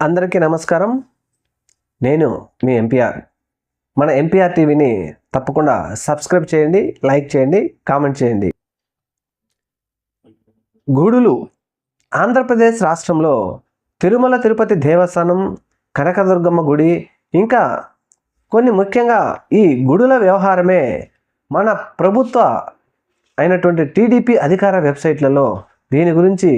అందరికీ నమస్కారం. నేను మీ ఎంపీఆర్ మన ఎంపీఆర్ టీవీని తప్పకుండా సబ్స్క్రైబ్ చేయండి లైక్ చేయండి కామెంట్ చేయండి. గుడులు ఆంధ్రప్రదేశ్ రాష్ట్రంలో తిరుమల తిరుపతి దేవస్థానం కనకదుర్గమ్మ గుడి ఇంకా కొన్ని ముఖ్యంగా ఈ గుడుల వ్యవహారమే మన ప్రభుత్వ అయినటువంటి టీడీపీ అధికార వెబ్సైట్లలో దీని గురించి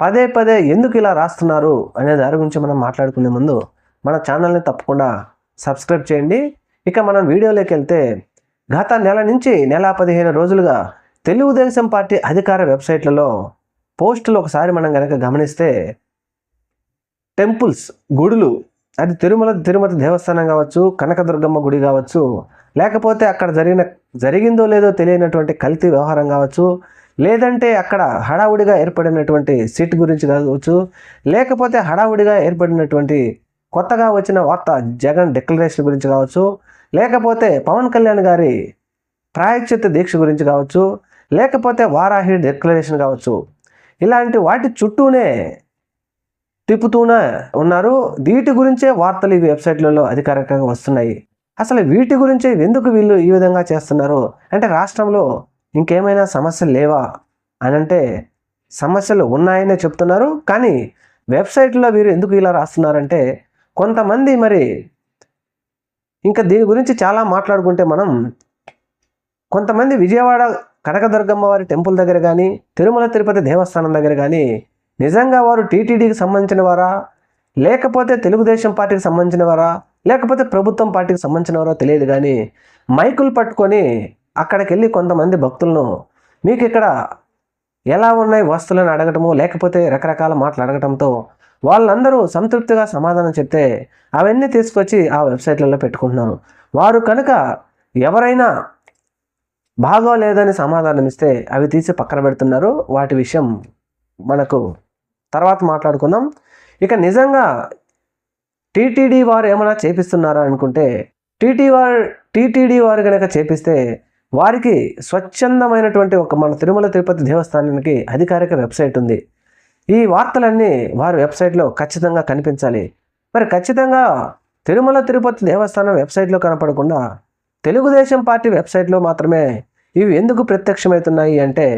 పదే పదే ఎందుకు ఇలా రాస్తున్నారు అనే దాని గురించి మనం మాట్లాడుకునే ముందు మన ఛానల్ని తప్పకుండా సబ్స్క్రైబ్ చేయండి. ఇక మనం వీడియోలోకి వెళ్తే గత నెల నుంచి నెల పదిహేను రోజులుగా తెలుగుదేశం పార్టీ అధికార వెబ్సైట్లలో పోస్టులు ఒకసారి మనం కనుక గమనిస్తే టెంపుల్స్ గుడులు అది తిరుమల తిరుమతి దేవస్థానం కావచ్చు కనకదుర్గమ్మ గుడి కావచ్చు లేకపోతే అక్కడ జరిగిన జరిగిందో లేదో తెలియనటువంటి కల్తీ వ్యవహారం కావచ్చు లేదంటే అక్కడ హడావుడిగా ఏర్పడినటువంటి సీట్ గురించి కావచ్చు లేకపోతే హడావుడిగా ఏర్పడినటువంటి కొత్తగా వచ్చిన వార్త జగన్ డిక్లరేషన్ గురించి కావచ్చు లేకపోతే పవన్ కళ్యాణ్ గారి ప్రాయశ్చిత్త దీక్ష గురించి కావచ్చు లేకపోతే వారాహి డిక్లరేషన్ కావచ్చు ఇలాంటి వాటి చుట్టూనే తిప్పుతూనే ఉన్నారు. వీటి గురించే వార్తలు ఈ వెబ్సైట్లలో అధికారికంగా వస్తున్నాయి. అసలు వీటి గురించే ఎందుకు వీళ్ళు ఈ విధంగా చేస్తున్నారు? అంటే రాష్ట్రంలో ఇంకేమైనా సమస్యలు లేవా అని అంటే సమస్యలు ఉన్నాయనే చెప్తున్నారు. కానీ వెబ్సైట్లో వీరు ఎందుకు ఇలా రాస్తున్నారంటే కొంతమంది మరి ఇంకా దీని గురించి చాలా మాట్లాడుకుంటే మనం కొంతమంది విజయవాడ కనకదుర్గమ్మ వారి టెంపుల్ దగ్గర కానీ తిరుమల తిరుపతి దేవస్థానం దగ్గర కానీ నిజంగా వారు టీటీడీకి సంబంధించిన వారా? లేకపోతే తెలుగుదేశం పార్టీకి సంబంధించిన వారా? లేకపోతే ప్రభుత్వం పార్టీకి సంబంధించిన వారో తెలియదు కానీ మైకులు పట్టుకొని అక్కడికి వెళ్ళి కొంతమంది భక్తులను మీకు ఇక్కడ ఎలా ఉన్నాయి వస్తువులను అడగటము లేకపోతే రకరకాల మాటలు అడగటంతో వాళ్ళందరూ సంతృప్తిగా సమాధానం చెప్తే అవన్నీ తీసుకొచ్చి ఆ వెబ్సైట్లలో పెట్టుకుంటున్నారు వారు కనుక ఎవరైనా బాగోలేదని సమాధానం ఇస్తే అవి తీసి పక్కన పెడుతున్నారు. వాటి విషయం మనకు తర్వాత మాట్లాడుకుందాం. ఇక నిజంగా టీటీడీ వారు ఏమైనా చేపిస్తున్నారా అనుకుంటే టీటీ వారు టీటీడీ వారు కనుక చేపిస్తే వారికి స్వచ్ఛందమైనటువంటి ఒక మన తిరుమల తిరుపతి దేవస్థానానికి అధికారిక వెబ్సైట్ ఉంది. ఈ వార్తలన్నీ వారి వెబ్సైట్లో ఖచ్చితంగా కనిపించాలి. మరి ఖచ్చితంగా తిరుమల తిరుపతి దేవస్థానం వెబ్సైట్లో కనపడకుండా తెలుగుదేశం పార్టీ వెబ్సైట్లో మాత్రమే ఇవి ఎందుకు ప్రత్యక్షమవుతున్నాయి అంటే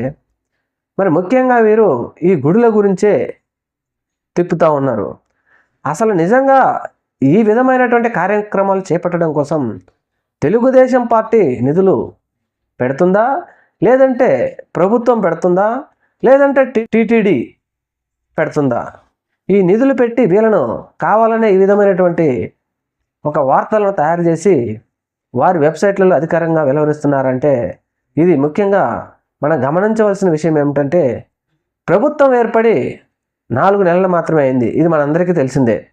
మరి ముఖ్యంగా వీరు ఈ గుడుల గురించే తిప్పుతూ ఉన్నారు. అసలు నిజంగా ఈ విధమైనటువంటి కార్యక్రమాలు చేపట్టడం కోసం తెలుగుదేశం పార్టీ నిధులు పెడుతుందా? లేదంటే ప్రభుత్వం పెడుతుందా? లేదంటే టీటీడీ పెడుతుందా? ఈ నిధులు పెట్టి వీళ్ళను కావాలనే ఈ విధమైనటువంటి ఒక వార్తలను తయారు చేసి వారి వెబ్సైట్లలో అధికారంగా వెలువరిస్తున్నారంటే ఇది ముఖ్యంగా మనం గమనించవలసిన విషయం ఏమిటంటే ప్రభుత్వం ఏర్పడి నాలుగు నెలలు మాత్రమే అయింది. ఇది మనందరికీ తెలిసిందే.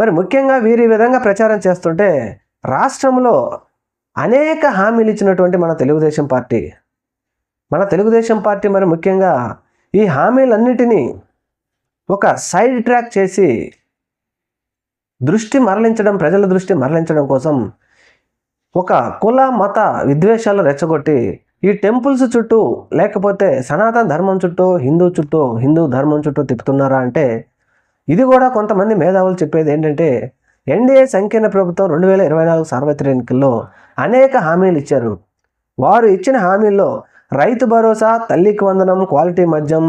మరి ముఖ్యంగా వీరి విధంగా ప్రచారం చేస్తుంటే రాష్ట్రంలో అనేక హామీలు ఇచ్చినటువంటి మన తెలుగుదేశం పార్టీ. మన తెలుగుదేశం పార్టీ మరి ముఖ్యంగా ఈ హామీలన్నిటినీ ఒక సైడ్ ట్రాక్ చేసి దృష్టి మరలించడం ప్రజల దృష్టి మరలించడం కోసం ఒక కుల మత విద్వేషాలు రెచ్చగొట్టి ఈ టెంపుల్స్ చుట్టూ లేకపోతే సనాతన ధర్మం చుట్టూ హిందూ చుట్టూ హిందూ ధర్మం చుట్టూ తిప్పుతున్నారా అంటే ఇది కూడా కొంతమంది మేధావులు చెప్పేది ఏంటంటే ఎన్డీఏ సంకీర్ణ ప్రభుత్వం రెండు వేల ఇరవై నాలుగు సార్వత్రిక ఎన్నికల్లో అనేక హామీలు ఇచ్చారు. వారు ఇచ్చిన హామీల్లో రైతు భరోసా తల్లికి వందనం క్వాలిటీ మద్యం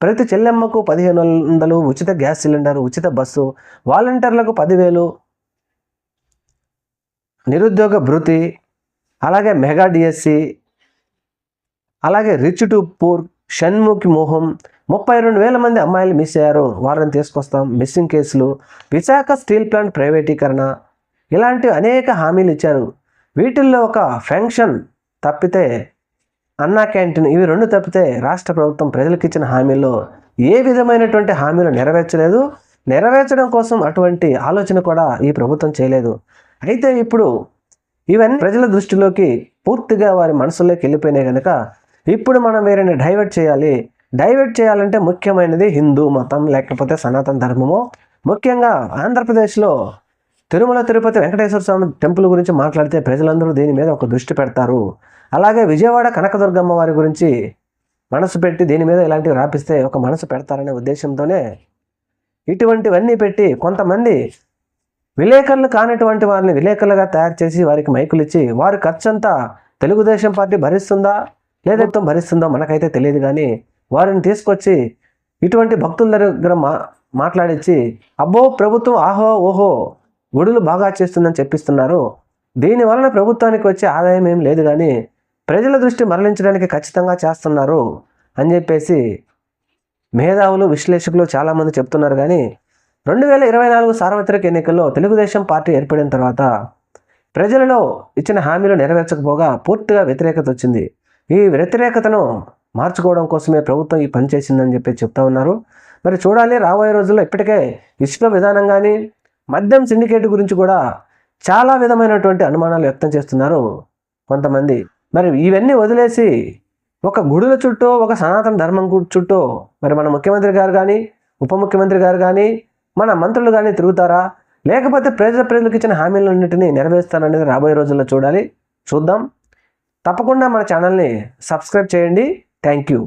ప్రతి చెల్లెమ్మకు పదిహేను వందలు ఉచిత గ్యాస్ సిలిండర్ ఉచిత బస్సు వాలంటీర్లకు పదివేలు నిరుద్యోగ భృతి అలాగే మెగా డిఎస్సి అలాగే రిచ్ టు పూర్ షణ్ముఖి మోహం. ముప్పై రెండు వేల మంది అమ్మాయిలు మిస్ అయ్యారు. వారిని తీసుకొస్తాం. మిస్సింగ్ కేసులు. విశాఖ స్టీల్ ప్లాంట్ ప్రైవేటీకరణ. ఇలాంటి అనేక హామీలు ఇచ్చారు. వీటిల్లో ఒక ఫెన్షన్ తప్పితే అన్నా క్యాంటీన్ ఇవి రెండు తప్పితే రాష్ట్ర ప్రభుత్వం ప్రజలకు ఇచ్చిన హామీల్లో ఏ విధమైనటువంటి హామీలు నెరవేర్చలేదు. నెరవేర్చడం కోసం అటువంటి ఆలోచన కూడా ఈ ప్రభుత్వం చేయలేదు. అయితే ఇప్పుడు ఇవన్నీ ప్రజల దృష్టిలోకి పూర్తిగా వారి మనసులోకి వెళ్ళిపోయినాయి కనుక ఇప్పుడు మనం వీరిని డైవర్ట్ చేయాలి. డైవర్ట్ చేయాలంటే ముఖ్యమైనది హిందూ మతం లేకపోతే సనాతన ధర్మము. ముఖ్యంగా ఆంధ్రప్రదేశ్లో తిరుమల తిరుపతి వెంకటేశ్వర స్వామి టెంపుల్ గురించి మాట్లాడితే ప్రజలందరూ దీని మీద ఒక దృష్టి పెడతారు. అలాగే విజయవాడ కనకదుర్గమ్మ వారి గురించి మనసు పెట్టి దీని మీద ఇలాంటివి రాపిస్తే ఒక మనసు పెడతారనే ఉద్దేశంతోనే ఇటువంటివన్నీ పెట్టి కొంతమంది విలేకరులు కానటువంటి వారిని విలేకరులుగా తయారు చేసి వారికి మైకులు ఇచ్చి వారి ఖర్చంతా తెలుగుదేశం పార్టీ భరిస్తుందా? లేదా భరిస్తుందో మనకైతే తెలియదు కానీ వారిని తీసుకొచ్చి ఇటువంటి భక్తుల దగ్గర మా మాట్లాడించి అబ్బో ప్రభుత్వం ఆహో ఓహో గుడులు బాగా చేస్తుందని చెప్పిస్తున్నారు. దీని వలన ప్రభుత్వానికి వచ్చే ఆదాయం ఏం లేదు కానీ ప్రజల దృష్టి మరలించడానికి ఖచ్చితంగా చేస్తున్నారు అని చెప్పేసి మేధావులు విశ్లేషకులు చాలామంది చెప్తున్నారు కానీ రెండు వేల ఇరవై నాలుగు సార్వత్రిక ఎన్నికల్లో తెలుగుదేశం పార్టీ ఏర్పడిన తర్వాత ప్రజలలో ఇచ్చిన హామీలు నెరవేర్చకపోగా పూర్తిగా వ్యతిరేకత వచ్చింది. ఈ వ్యతిరేకతను మార్చుకోవడం కోసమే ప్రభుత్వం ఈ పని చేసిందని చెప్పి చెప్తా ఉన్నారు. మరి చూడాలి రాబోయే రోజుల్లో ఇప్పటికే ఇసుక విధానం కానీ మద్యం సిండికేట్ గురించి కూడా చాలా విధమైనటువంటి అనుమానాలు వ్యక్తం చేస్తున్నారు కొంతమంది. మరి ఇవన్నీ వదిలేసి ఒక గుడుల చుట్టూ ఒక సనాతన ధర్మం చుట్టూ మరి మన ముఖ్యమంత్రి గారు కానీ ఉప ముఖ్యమంత్రి గారు కానీ మన మంత్రులు కానీ తిరుగుతారా? లేకపోతే ప్రజల ప్రజలకు ఇచ్చిన హామీలన్నింటినీ నెరవేరుస్తారనేది రాబోయే రోజుల్లో చూడాలి. చూద్దాం. తప్పకుండా మన ఛానల్ని సబ్స్క్రైబ్ చేయండి. Thank you.